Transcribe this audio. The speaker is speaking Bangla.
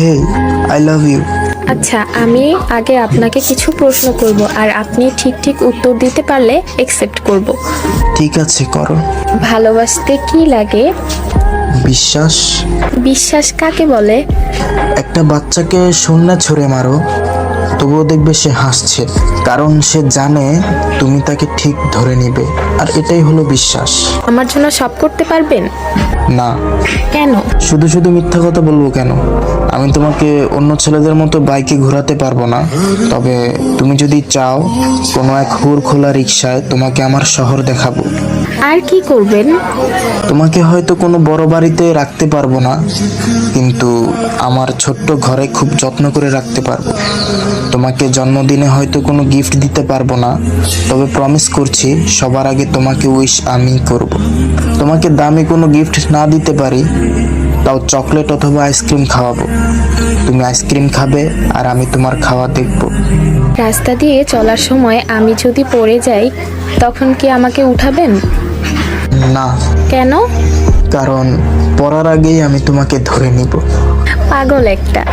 হে আই লাভ ইউ আচ্ছা আমি আগে আপনাকে কিছু প্রশ্ন করব আর আপনি ঠিক ঠিক উত্তর দিতে পারলে একসেপ্ট করব। ঠিক আছে করো। ভালোবাসতে কি লাগে? বিশ্বাস। বিশ্বাস কাকে বলে? একটা বাচ্চাকে শূন্য ছুঁড়ে মারো। তবুও দেখবে সে হাসছে কারণ সে জানে তুমি তাকে ঠিক ধরে নিবে। আর এটাই হলো বিশ্বাস। আমার জন্য সব করতে পারবেন? না। কেন? শুধু শুধু মিথ্যা কথা বলব কেন? আমি তোমাকে অন্য ছেলেদের মতো বাইকে ঘোরাতে পারব না। তবে তুমি যদি চাও কোনো এক হুর খোলা রিক্সায় তোমাকে আমার শহর দেখাবো। আর কি করবেন? তোমাকে হয়তো কোনো বড় বাড়িতে রাখতে পারব না কিন্তু আমার ছোট্ট ঘরে খুব যত্ন করে রাখতে পারব। তোমাকে জন্মদিনে হয়তো কোনো গিফট দিতে পারব না তবে প্রমিস করছি সবার আগে তোমাকে উইশ আমি করব। তোমাকে দামি কোনো গিফট না দিতে পারি তাও চকলেট অথবা আইসক্রিম খাওয়াবো। তুমি আইসক্রিম খাবে আর আমি তোমার খাওয়া দেখব। রাস্তা দিয়ে চলার সময় আমি যদি পড়ে যাই তখন কি আমাকে উঠাবেন? না। কেন? কারণ পড়ার আগেই আমি তোমাকে ধরে নিব। পাগল একটা।